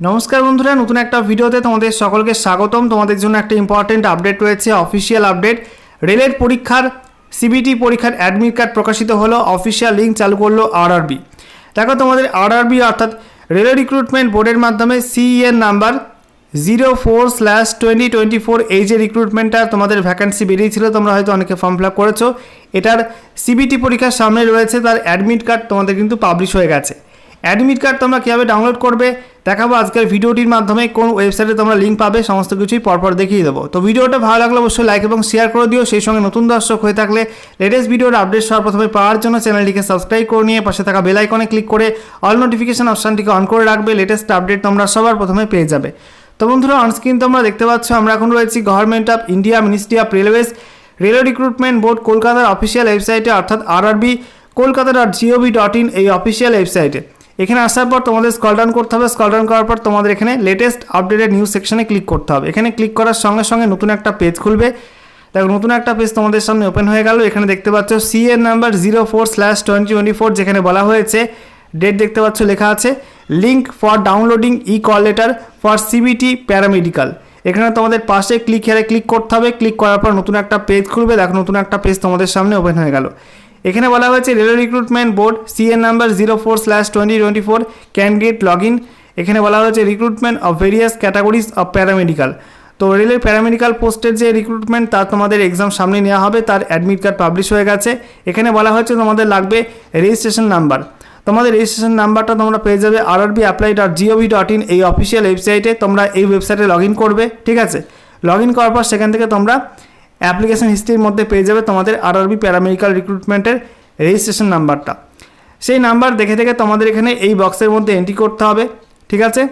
নমস্কার বন্ধুরা, নতুন একটা ভিডিওতে তোমাদের সকলকে স্বাগতম। তোমাদের জন্য একটা ইম্পর্টেন্ট আপডেট রয়েছে অফিসিয়াল আপডেট রেলের পরীক্ষার সিবিটি পরীক্ষার অ্যাডমিট কার্ড প্রকাশিত হলো অফিসিয়াল লিঙ্ক চালু করল আরআরবি দেখো তোমাদের আরআরবি অর্থাৎ রেলের রিক্রুটমেন্ট বোর্ডের মাধ্যমে সিইএর number zero four slash twenty twenty four এই যে রিক্রুটমেন্টটা তোমাদের ভ্যাকান্সি বেরিয়েছিল, তোমরা হয়তো অনেকে ফর্ম ফিল আপ করেছ। এটার সিবিটি পরীক্ষার সামনে রয়েছে, তার অ্যাডমিট কার্ড তোমাদের কিন্তু পাবলিশ হয়ে গেছে। অ্যাডমিট কার্ড তোমরা কীভাবে ডাউনলোড করবে? দেখাবো আজকের ভিডিওটির মাধ্যমে কোন ওয়েবসাইটে তোমরা লিঙ্ক পাবে, সমস্ত কিছুই পরপর দেখিয়ে দেবো। তো ভিডিওটা ভালো লাগলে অবশ্যই লাইক এবং শেয়ার করে দিও, সেই সঙ্গে নতুন দর্শক হয়ে থাকলে লেটেস্ট ভিডিওর আপডেট সবার প্রথমে পাওয়ার জন্য চ্যানেলটিকে সাবস্ক্রাইব করে নিয়ে পাশে থাকা বেল আইকনে ক্লিক করে অল নোটিফিকেশন অপশানটিকে অন করে রাখবে লেটেস্ট আপডেট তোমরা সবার প্রথমে পেয়ে যাবে। তো বন্ধুরা অনস্ক্রিন তোমরা দেখতে পাচ্ছ, আমরা এখন রয়েছি government of India ministry of railways rail recruitment board কলকাতার অফিসিয়াল ওয়েবসাইটে অর্থাৎ RRB Kolkata dot G O V dot in এই অফিসিয়াল ওয়েবসাইটে এখানে আসার পর তোমাদের স্কল ডাউন করতে হবে। স্কল ডাউন করার পর তোমাদের এখানে লেটেস্ট আপডেটেড নিউজ সেকশনে ক্লিক করতে হবে। এখানে ক্লিক করার সঙ্গে সঙ্গে নতুন একটা পেজ খুলবে। দেখো, নতুন একটা পেজ তোমাদের সামনে ওপেন হয়ে গেল। এখানে দেখতে পাচ্ছ সি এর number zero four slash twenty twenty four যেখানে বলা হয়েছে। ডেট দেখতে পাচ্ছ, লেখা আছে link for downloading E call letter for CBT paramedical এখানে তোমাদের পাশে ক্লিক হেরে ক্লিক করতে হবে। ক্লিক করার পর নতুন একটা পেজ খুলবে। দেখো, নতুন একটা পেজ তোমাদের সামনে ওপেন হয়ে গেল। এখানে বলা হয়েছে rail recruitment board CN number zero four slash twenty twenty four candidate log in এখানে বলা হয়েছে recruitment of various categories of paramedical তো রেলের প্যারামেডিক্যাল পোস্টের যে রিক্রুটমেন্ট তার তোমাদের এক্সাম সামনে নেওয়া হবে, তার অ্যাডমিট কার্ড পাবলিশ হয়ে গেছে। এখানে বলা হয়েছে তোমাদের লাগবে রেজিস্ট্রেশন নাম্বার তোমাদের রেজিস্ট্রেশন নাম্বারটা তোমরা পেয়ে যাবে আর RRB apply dot G O V dot in এই অফিসিয়াল ওয়েবসাইটে তোমরা এই ওয়েবসাইটে লগ ইন করবে, ঠিক আছে? লগ ইন করার পর সেখান থেকে তোমরা অ্যাপ্লিকেশন হিস্ট্রির মধ্যে পেয়ে যাবে তোমাদের আরআরবি প্যারামেডিক্যাল রিক্রুটমেন্টের রেজিস্ট্রেশন নাম্বারটা। সেই নাম্বার দেখে দেখে তোমাদের এখানে এই বক্সের মধ্যে এন্ট্রি করতে হবে, ঠিক আছে?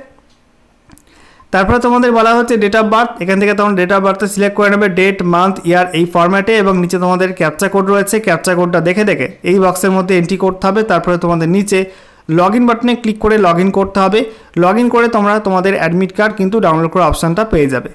তারপরে তোমাদের বলা হচ্ছে ডেট অফ বার্থ এখান থেকে তোমার ডেট অফ বার্থে সিলেক্ট করে নেবে ডেট মান্থ ইয়ার এই ফর্ম্যাটে এবং নিচে তোমাদের ক্যাপচা কোড রয়েছে ক্যাপচা কোডটা দেখে দেখে এই বক্সের মধ্যে এন্ট্রি করতে হবে, তারপরে তোমাদের নিচে লগ ইন বাটনে ক্লিক করে লগ করতে হবে। লগ করে তোমরা তোমাদের অ্যাডমিট কার্ড কিন্তু ডাউনলোড করার অপশানটা পেয়ে যাবে।